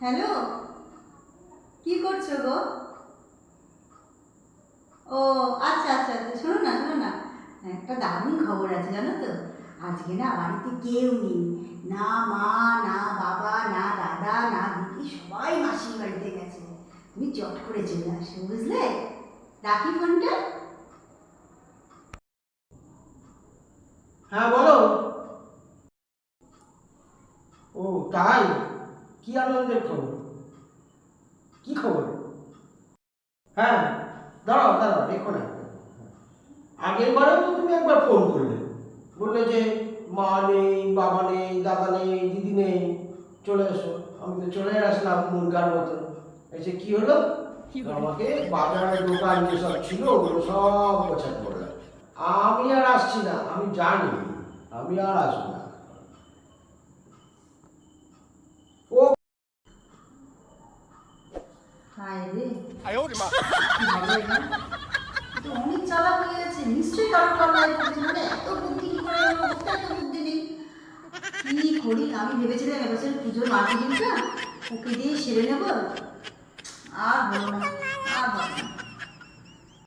Hello? কি করছ গো? ও আচ্ছা আচ্ছা আচ্ছা শোনো না শোনো না। একটা দারুণ খবর আছে, জানো তো? আজকে না বাড়িতে কেউ নেই। না মা, না বাবা, না দাদা, না দিদি, সবাই মাসির বাড়িতে গেছে। তুমি চট করে চলে আসো, বুঝলে? রাখি ফোনটা? হ্যাঁ বলো। ও, তাই? কি আনন্দের খবর? কি খবর? হ্যাঁ দাঁড়াও দাঁড়াও দেখো না। আগের বারেও তো তুমি একবার ফোন করলে। বললে যে মা নেই বাবা নেই দাদা নেই দিদি নেই চলে এসো। আমি তো চলে আসলাম মুরগার মতো। এসে কি হলো? আমাকে বাজারের দোকান যেসব ছিল ওগুলো সব গোছাতে বলল আমি আর আসছি না আমি জানি আমি আর আসব না ও হায় হয়ে গেছে নিশ্চয়ই কারোর কারণে মানে এত বুদ্ধি। কি করে কোথায় এত কি করি? আমি ভেবেছিলাম এবছর পুজোর মার্কেটিংটা ওকে দিয়ে সেরে নেব। আর বলো না।